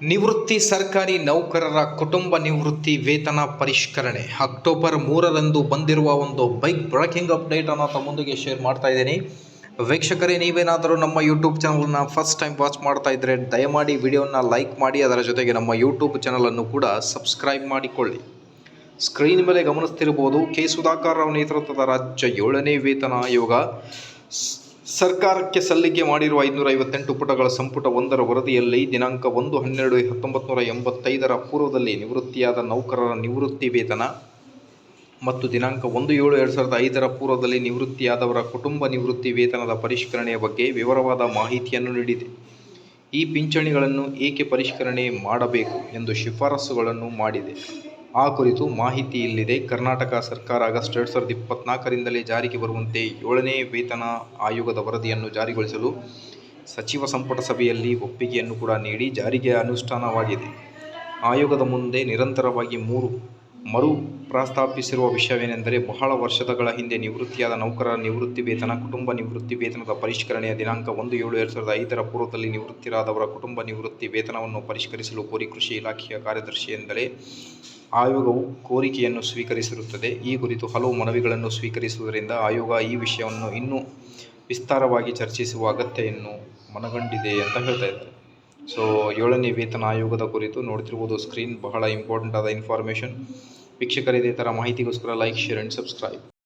ನಿವೃತ್ತಿ ಸರ್ಕಾರಿ ನೌಕರರ ಕುಟುಂಬ ನಿವೃತ್ತಿ ವೇತನ ಪರಿಷ್ಕರಣೆ. ಅಕ್ಟೋಬರ್ ಮೂರರಂದು ಬಂದಿರುವ ಒಂದು ಬೈಕ್ ಬ್ರೇಕಿಂಗ್ ಅಪ್ಡೇಟ್ ಅನ್ನು ತಮ್ಮೊಂದಿಗೆ ಶೇರ್ ಮಾಡ್ತಾ ಇದ್ದೀನಿ. ವೀಕ್ಷಕರೇ, ನೀವೇನಾದರೂ ನಮ್ಮ ಯೂಟ್ಯೂಬ್ ಚಾನಲನ್ನು ಫಸ್ಟ್ ಟೈಮ್ ವಾಚ್ ಮಾಡ್ತಾ ಇದ್ದರೆ ದಯಮಾಡಿ ವಿಡಿಯೋನ ಲೈಕ್ ಮಾಡಿ, ಅದರ ಜೊತೆಗೆ ನಮ್ಮ ಯೂಟ್ಯೂಬ್ ಚಾನಲನ್ನು ಕೂಡ ಸಬ್ಸ್ಕ್ರೈಬ್ ಮಾಡಿಕೊಳ್ಳಿ. ಸ್ಕ್ರೀನ್ ಮೇಲೆ ಗಮನಿಸ್ತಿರ್ಬೋದು, ಕೆ ಸುಧಾಕರ್ ರಾವ್ ನೇತೃತ್ವದ ರಾಜ್ಯ ಏಳನೇ ವೇತನ ಆಯೋಗ. ಸರ್ಕಾರಕ್ಕೆ ಸಲ್ಲಿಕೆ ಮಾಡಿರುವ ಐದುನೂರ ಐವತ್ತೆಂಟು ಪುಟಗಳ ಸಂಪುಟ ಒಂದರ ವರದಿಯಲ್ಲಿ ದಿನಾಂಕ ಒಂದು ಹನ್ನೆರಡು ಹತ್ತೊಂಬತ್ತು ನೂರ ಎಂಬತ್ತೈದರ ಪೂರ್ವದಲ್ಲಿ ನಿವೃತ್ತಿಯಾದ ನೌಕರರ ನಿವೃತ್ತಿ ವೇತನ ಮತ್ತು ದಿನಾಂಕ ಒಂದು ಏಳು ಎರಡು ಸಾವಿರದ ಐದರ ಪೂರ್ವದಲ್ಲಿ ನಿವೃತ್ತಿಯಾದವರ ಕುಟುಂಬ ನಿವೃತ್ತಿ ವೇತನದ ಪರಿಷ್ಕರಣೆಯ ಬಗ್ಗೆ ವಿವರವಾದ ಮಾಹಿತಿಯನ್ನು ನೀಡಿದೆ. ಈ ಪಿಂಚಣಿಗಳನ್ನು ಏಕೆ ಪರಿಷ್ಕರಣೆ ಮಾಡಬೇಕು ಎಂದು ಶಿಫಾರಸುಗಳನ್ನು ಮಾಡಿದೆ. ಆ ಕುರಿತು ಮಾಹಿತಿ ಇಲ್ಲಿದೆ. ಕರ್ನಾಟಕ ಸರ್ಕಾರ ಆಗಸ್ಟ್ ಎರಡು ಸಾವಿರದ ಇಪ್ಪತ್ನಾಲ್ಕರಿಂದಲೇ ಜಾರಿಗೆ ಬರುವಂತೆ ಏಳನೇ ವೇತನ ಆಯೋಗದ ವರದಿಯನ್ನು ಜಾರಿಗೊಳಿಸಲು ಸಚಿವ ಸಂಪುಟ ಸಭೆಯಲ್ಲಿ ಒಪ್ಪಿಗೆಯನ್ನು ಕೂಡ ನೀಡಿ ಜಾರಿಗೆ ಅನುಷ್ಠಾನವಾಗಿದೆ. ಆಯೋಗದ ಮುಂದೆ ನಿರಂತರವಾಗಿ ಮೂರು ಮರು ಪ್ರಸ್ತಾಪಿಸಿರುವ ವಿಷಯವೇನೆಂದರೆ ಬಹಳ ವರ್ಷಗಳ ಹಿಂದೆ ನಿವೃತ್ತಿಯಾದ ನೌಕರರ ನಿವೃತ್ತಿ ವೇತನ, ಕುಟುಂಬ ನಿವೃತ್ತಿ ವೇತನದ ಪರಿಷ್ಕರಣೆಯ ದಿನಾಂಕ ಒಂದು ಏಳು ಎರಡು ಸಾವಿರದ ಐದರ ಪೂರ್ವದಲ್ಲಿ ನಿವೃತ್ತಿರಾದವರ ಕುಟುಂಬ ನಿವೃತ್ತಿ ವೇತನವನ್ನು ಪರಿಷ್ಕರಿಸಲು ಕೋರಿ ಕೃಷಿ ಇಲಾಖೆಯ ಕಾರ್ಯದರ್ಶಿಯಿಂದಲೇ ಆಯೋಗವು ಕೋರಿಕೆಯನ್ನು ಸ್ವೀಕರಿಸಿರುತ್ತದೆ. ಈ ಕುರಿತು ಹಲವು ಮನವಿಗಳನ್ನು ಸ್ವೀಕರಿಸುವುದರಿಂದ ಆಯೋಗ ಈ ವಿಷಯವನ್ನು ಇನ್ನೂ ವಿಸ್ತಾರವಾಗಿ ಚರ್ಚಿಸುವ ಅಗತ್ಯವನ್ನು ಮನಗಂಡಿದೆ ಅಂತ ಹೇಳ್ತಾ ಇದ್ದಾರೆ. ಸೊ ಏಳನೇ ವೇತನ ಆಯೋಗದ ಕುರಿತು ನೋಡ್ತಿರ್ಬೋದು ಸ್ಕ್ರೀನ್ ಬಹಳ ಇಂಪಾರ್ಟೆಂಟ್ ಆದ ಇನ್ಫಾರ್ಮೇಷನ್ ವೀಕ್ಷಕರು ಇದೇ ಥರ ಮಾಹಿತಿಗೋಸ್ಕರ ಲೈಕ್ ಶೇರ್ ಆ್ಯಂಡ್ ಸಬ್ಸ್ಕ್ರೈಬ್